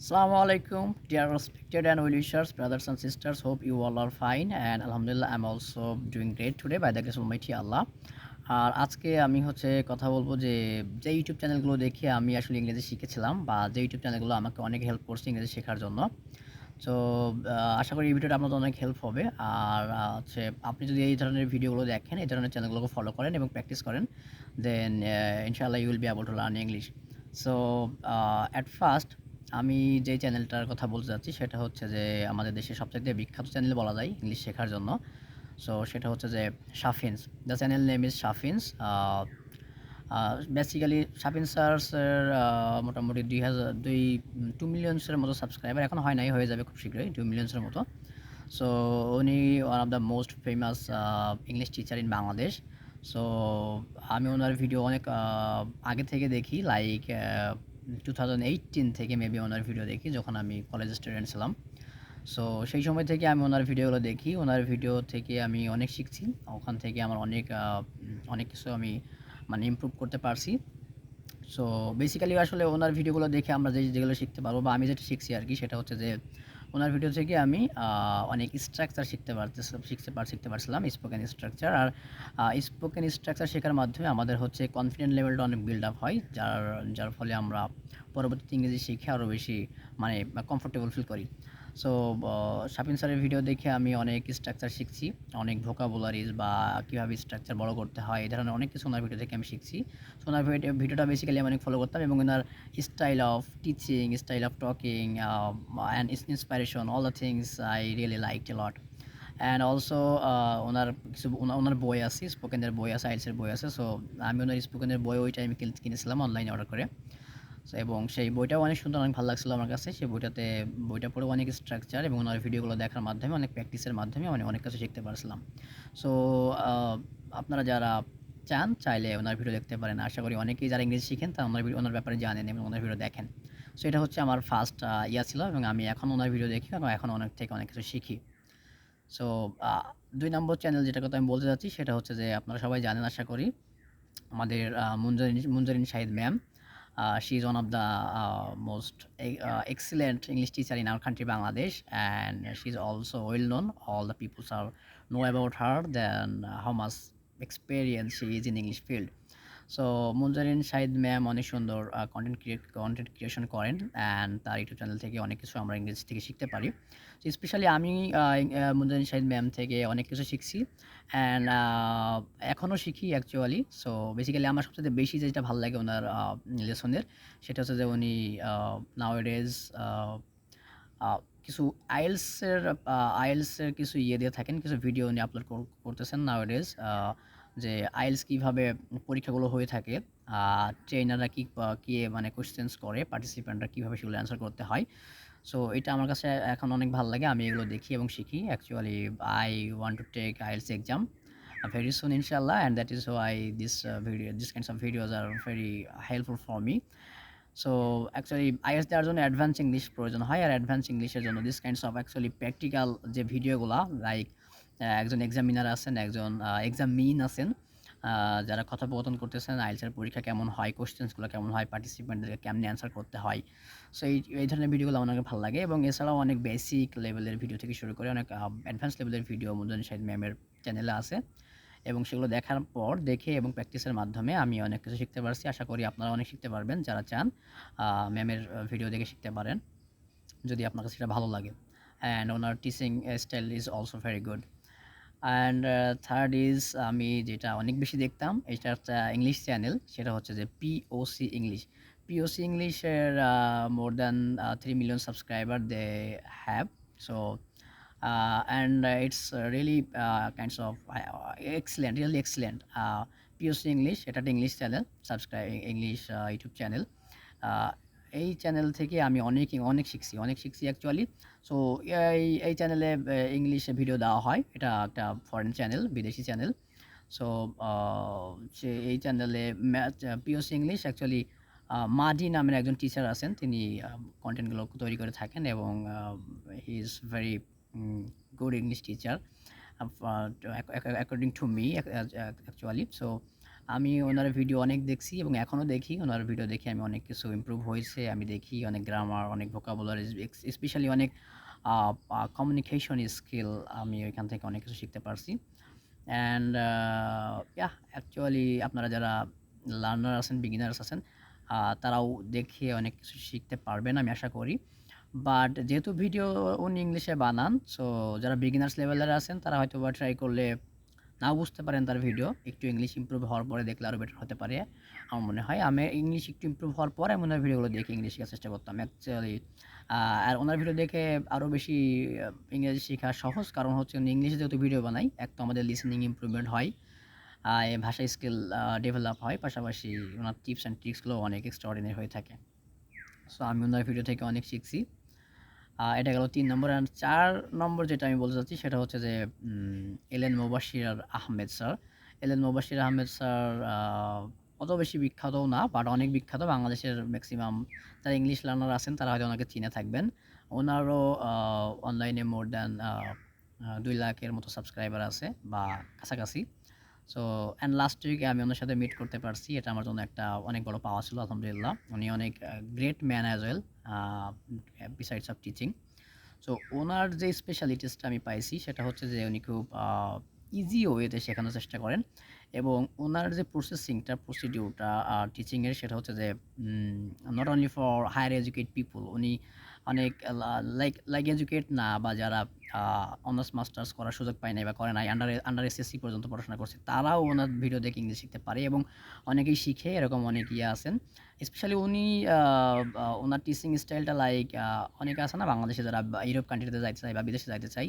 Assalamu alaikum, dear respected and well wishers, brothers and sisters. Hope you all are fine, and Alhamdulillah, I'm also doing great today by the grace of Almighty Allah. আর আজকে আমি হচ্ছে কথা বলব যে যে YouTube চ্যানেলগুলো দেখে আমি আসলে ইংরেজি শিখেছিলাম বা যে ইউটিউব চ্যানেলগুলো আমাকে অনেক হেল্প করছে ইংরেজি শেখার জন্য তো আশা করি এই ভিডিওটা আপনাদের অনেক হেল্প হবে আর হচ্ছে আপনি যদি এই ধরনের ভিডিওগুলো দেখেন এই ধরনের চ্যানেলগুলোকে ফলো করেন এবং প্র্যাকটিস করেন দেন ইনশাআল্লাহ you will be able to learn English so at first আমি যে চ্যানেলটার কথা বলতে যাচ্ছি, সেটা হচ্ছে যে আমাদের দেশের সবচেয়ে বিখ্যাত চ্যানেল বলা যায় ইংলিশ শেখার জন্য। সো সেটা হচ্ছে যে Shafin's the channel name is Shafin's basically Shafin স্যারসের মোটামুটি দুই হাজার, দুই টু মিলিয়নসের মতো সাবস্ক্রাইবার এখন হয় নাই, হয়ে যাবে খুব শীঘ্রই টু মিলিয়নসের মতো। সো উনি one of the most famous English teacher in Bangladesh so আমি ওনার ভিডিও অনেক আগে থেকে দেখি লাইক টু থেকে মেবি ওনার ভিডিও দেখি, যখন আমি কলেজ স্টুডেন্ট ছিলাম। সো সেই সময় থেকে আমি ওনার ভিডিওগুলো দেখি। ওনার ভিডিও থেকে আমি অনেক শিখছি। ওখান থেকে আমার অনেক অনেক কিছু আমি মানে ইম্প্রুভ করতে পারছি। সো বেসিক্যালি আসলে ওনার ভিডিওগুলো দেখে আমরা যে যেগুলো শিখতে পারব বা আমি যেটা শিখছি আর কি, সেটা হচ্ছে যে ওনার ভিডিও থেকে আমি অনেক স্ট্রাকচার শিখতে পারতেছিলাম শিখতে পার, শিখতে পারছিলাম স্পোকেন স্ট্রাকচার আর স্পোকেন স্ট্রাকচার শেখার মাধ্যমে আমাদের হচ্ছে কনফিডেন্ট লেভেলটা অনেক বিল্ড আপ হয়, যার যার ফলে আমরা পরবর্তীতে ইংরেজি শিখে আরও বেশি মানে কমফোর্টেবল ফিল করি। সো শাপিন স্যারের ভিডিও দেখে আমি অনেক স্ট্রাকচার শিখছি, অনেক ভোকাবুলারিজ বা কীভাবে স্ট্রাকচার বড় করতে হয়, এই ধরনের অনেক কিছু ওনার ভিডিও থেকে আমি শিখছি। সো ওনার ভিডিও ভিডিওটা বেসিক্যালি আমি অনেক ফলো করতাম এবং ওনার style of teaching style of talking and inspiration all the things I really like a lot and also ওনার কিছু ওনার বই আছে স্পোকেনের বই আছে আইলসের বই আছে সো আমি ওনার স্পোকেনের বই ওই টাইমে কিনেছিলাম অনলাইনে অর্ডার করে। এবং সেই বইটাও অনেক সুন্দর অনেক ভালো লাগছিল আমার কাছে। সেই বইটাতে বইটা পড়ে অনেক স্ট্রাকচার এবং ওনার ভিডিওগুলো দেখার মাধ্যমে অনেক প্র্যাকটিসের মাধ্যমে আমি অনেক কিছু শিখতে পারছিলাম। সো আপনারা যারা চান চাইলে ওনার ভিডিও দেখতে পারেন। আশা করি অনেকেই যারা ইংরেজি শিখেন তারা ওনার ভিডিও ওনার ব্যাপারে জানেন এবং ওনার ভিডিও দেখেন। সো এটা হচ্ছে আমার ফার্স্ট ইয়া ছিল এবং আমি এখন ওনার ভিডিও দেখি এবং এখন অনেক থেকে অনেক কিছু শিখি। সো দুই নম্বর চ্যানেল যেটা কথা আমি বলতে চাচ্ছি সেটা হচ্ছে যে আপনারা সবাই জানেন আশা করি আমাদের আহ, Munzereen Munzereen Shahid ma'am She she's one of the uh, most uh, excellent English teacher in our country, Bangladesh, and she's also well known. All the people know about her, then how much experience she is in English field. So Munzereen Shahid ma'am অনেক সুন্দর content create content creation করেন and তার YouTube channel থেকে অনেক কিছু আমরা ইংরেজি থেকে শিখতে পারি। স্পেশালি আমি মুনজারিন শাহিদ ম্যাম থেকে অনেক কিছু শিখছি অ্যান্ড এখনও শিখি অ্যাকচুয়ালি সো বেসিক্যালি আমার সবচেয়ে বেশি যেটা ভালো লাগে ওনার লেসনের সেটা হচ্ছে যে উনি নাওয়েডেজ কিছু আইএলসের আইএলসের কিছু ইয়ে দিয়ে থাকেন, কিছু ভিডিও উনি আপলোড করতেছেন নাওয়েডেজ যে আইএলস কীভাবে পরীক্ষাগুলো হয়ে থাকে ট্রেনাররা কী কী মানে কোশ্চেন্স করে পার্টিসিপেন্টরা কীভাবে সেগুলো অ্যান্সার করতে হয়। সো এটা আমার কাছে এখন অনেক ভালো লাগে। আমি এগুলো দেখি এবং শিখি। Actually I want to take IELTS exam soon inshallah and that is why this uh, video these kinds of videos are very helpful for me. So actually is দেওয়ার জন্য অ্যাডভান্স ইংলিশ প্রয়োজন হয় আর অ্যাডভান্স ইংলিশের জন্য this kinds of actually practical যে ভিডিওগুলো like একজন examiner আছেন, একজন এক্সামিন আছেন যারা কথোপকথন করতেছেন আইএলসের পরীক্ষা কেমন হয় কোশ্চেন্সগুলো কেমন হয় পার্টিসিপেন্টদেরকে কেমনে অ্যান্সার করতে হয়। সো এই এই ধরনের ভিডিওগুলো আমার ভালো লাগে এবং এছাড়াও অনেক বেসিক লেভেলের ভিডিও থেকে শুরু করে অনেক অ্যাডভান্স লেভেলের ভিডিও মুজন শাহিদ ম্যামের চ্যানেলে আছে। এবং সেগুলো দেখার পর দেখে এবং প্র্যাকটিসের মাধ্যমে আমি অনেক কিছু শিখতে পারছি। আশা করি আপনারা অনেক শিখতে পারবেন, যারা চান ম্যামের ভিডিও দেখে শিখতে পারেন, যদি আপনার কাছে সেটা ভালো লাগে। And owner teaching style is also very good and third is আমি যেটা অনেক বেশি দেখতাম এটা একটা ইংলিশ চ্যানেল সেটা হচ্ছে যে পিওসি ইংলিশ পিওসি ইংলিশের more than three million subscriber they have so and it's really kinds of excellent really excellent POC English এটা একটা English channel subscribe English YouTube channel এই চ্যানেল থেকে আমি অনেক অনেক শিখছি অনেক শিখছি অ্যাকচুয়ালি সো এই এই চ্যানেলে ইংলিশে ভিডিও দেওয়া হয়। এটা একটা ফরেন চ্যানেল বিদেশি চ্যানেল সো সে, এই চ্যানেলে math POC English actually Maddy নামের একজন টিচার আছেন। তিনি কন্টেন্টগুলো তৈরি করে থাকেন এবং he is very good English teacher according to me actually so আমি ওনার ভিডিও অনেক দেখছি এবং এখনও দেখি। ওনার ভিডিও দেখে আমি অনেক কিছু ইমপ্রুভ হয়েছে। আমি দেখি অনেক গ্রামার অনেক ভোকাবুলারি স্পেশালি অনেক কমিউনিকেশন স্কিল আমি ওইখান থেকে অনেক কিছু শিখতে পারছি। অ্যান্ড ইয়া অ্যাকচুয়ালি আপনারা যারা লার্নার আছেন বিগিনার্স আছেন তারাও দেখে অনেক কিছু শিখতে পারবেন আমি আশা করি। বাট যেহেতু ভিডিও উনি ইংলিশে বানান সো যারা বিগিনার্স লেভেলের আছেন, তারা হয়তো বা ট্রাই করলে নাও বুঝতে পারেন তার ভিডিও একটু ইংলিশ ইম্প্রুভ হওয়ার পরে দেখলে আরও বেটার হতে পারে। আমার মনে হয় আমি ইংলিশ একটু ইমপ্রুভ হওয়ার পরে আমি ওনার ভিডিওগুলো দেখে ইংলিশ শেখার চেষ্টা করতাম অ্যাকচুয়ালি আর ওনার ভিডিও দেখে আরও বেশি ইংরেজি শেখা সহজ, কারণ হচ্ছে উনি ইংলিশে যেহেতু ভিডিও বানাই, এক তো আমাদের লিসেনিং ইমপ্রুভমেন্ট হয় ভাষা স্কিল ডেভেলপ হয়, পাশাপাশি ওনার টিপস অ্যান্ড ট্রিক্সগুলো অনেক এক্সট্রাঅর্ডিনারি হয়ে থাকে। সো আমি ওনার ভিডিও থেকে অনেক শিখছি। এটা গেল তিন নম্বর অ্যান্ড চার নম্বর যেটা আমি বলতে চাচ্ছি সেটা হচ্ছে যে উম, এলেন মোবাশির আহমেদ স্যার এলেন মোবাশির আহমেদ স্যার অত বেশি বিখ্যাতও না বাট অনেক বিখ্যাত। বাংলাদেশের ম্যাক্সিমাম যারা ইংলিশ লার্নার আছেন তারা হয়তো ওনাকে চিনে থাকবেন। ওনারও অনলাইনে মোর দ্যান দুই লাখের মতো সাবস্ক্রাইবার আছে বা কাছাকাছি। সো অ্যান্ড লাস্ট উইকে আমি ওনার সাথে মিট করতে পারছি। এটা আমার জন্য একটা অনেক বড় পাওয়া ছিল, আলহামদুলিল্লাহ। উনি অনেক great man as well besides of teaching so ওনার যে স্পেশালিটিসটা আমি পাইছি, সেটা হচ্ছে যে উনি খুব ইজি ওয়েতে শেখানোর চেষ্টা করেন। এবং ওনার যে প্রসেসিংটা প্রসিডিউরটা টিচিংয়ের সেটা হচ্ছে যে not only for higher educate people উনি অনেক লাইক লাইক এডুকেট না বা যারা অনার্স মাস্টার্স করার সুযোগ পায় নাই বা করে নাই আন্ডার আন্ডার এসএসসি পর্যন্ত পড়াশোনা করছে, তারাও ওনার ভিডিও দেখে ইংলিশ শিখতে পারে এবং অনেকেই শিখে, এরকম অনেক ইয়ে আছেন। স্পেশালি উনি ওনার টিচিং স্টাইলটা লাইক অনেকে আছে না, বাংলাদেশে যারা ইউরোপ কান্ট্রিতে যাইতে চাই বা বিদেশে যাইতে চাই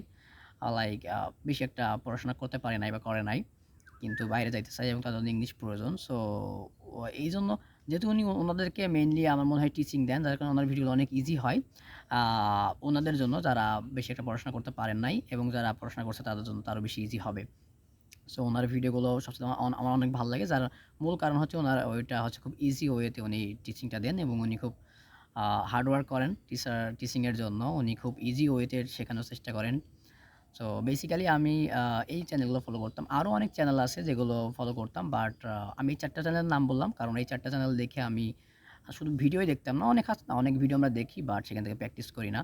লাইক বেশি একটা পড়াশোনা করতে পারে নাই বা করে নাই। কিন্তু বাইরে যাইতে চাই এবং তাদের ইংলিশ প্রয়োজন। সো এই জন্য যেহেতু উনি ওনাদেরকে মেইনলি আমার মনে হয় টিচিং দেন, যার কারণে ওনার ভিডিওগুলো অনেক ইজি হয়। ওনাদের জন্য যারা বেশি একটা পড়াশোনা করতে পারেন নাই এবং যারা পড়াশোনা করছে তাদের জন্য তারও বেশি ইজি হবে। সো ওনার ভিডিওগুলো সবচেয়ে আমার অনেক ভালো লাগে। যার মূল কারণ হচ্ছে ওনার ওইটা হচ্ছে খুব ইজি ওয়েতে উনি টিচিংটা দেন এবং উনি খুব হার্ডওয়ার্ক করেন টিচার টিচিংয়ের জন্য। উনি খুব ইজি ওয়েতে শেখানোর চেষ্টা করেন। সো বেসিক্যালি আমি এই চ্যানেলগুলো ফলো করতাম। আরও অনেক চ্যানেল আছে যেগুলো ফলো করতাম বাট আমি এই চারটা চ্যানেলের নাম বললাম, কারণ এই চারটা চ্যানেল দেখে আমি শুধু ভিডিওই দেখতাম না, অনেক আছে না, অনেক ভিডিও আমরা দেখি বাট সেখান থেকে প্র্যাকটিস করি না।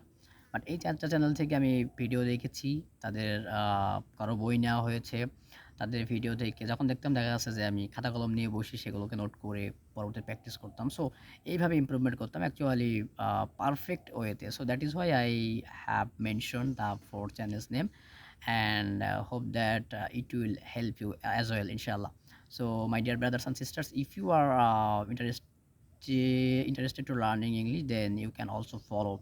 বাট এই চারটা চ্যানেল থেকে আমি ভিডিও দেখেছি, তাদের কারও বই নেওয়া হয়েছে। তাদের ভিডিও দেখে যখন দেখতাম দেখা যাচ্ছে যে আমি খাতা কলম নিয়ে বসি সেগুলোকে নোট করে পরবর্তী প্র্যাকটিস করতাম। সো এইভাবে ইমপ্রুভমেন্ট করতাম অ্যাকচুয়ালি পারফেক্ট ওয়েতে so that is why I have mention the four channels name and hope that it will help you as well ইনশাল্লাহ so my dear brothers and sisters if you are interest interested to learning English then you can also follow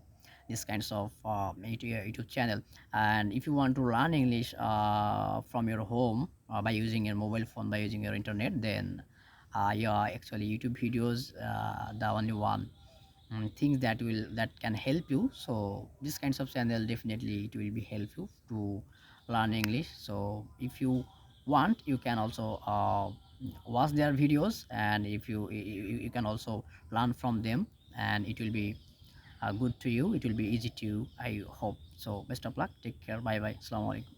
these kinds of uh, youtube channel. And if you want to learn english uh, from your home uh, by using your mobile phone by using your internet then uh, actually youtube videos uh, the only one um, things that will that can help you. So this kinds of channel definitely it will be helpful to learn english. So if you want you can also uh, watch their videos and if you, you you can also learn from them and it will be Uh, good to you. It will be easy to you. I hope so. Best of luck. Take care. Bye bye assalamu alaikum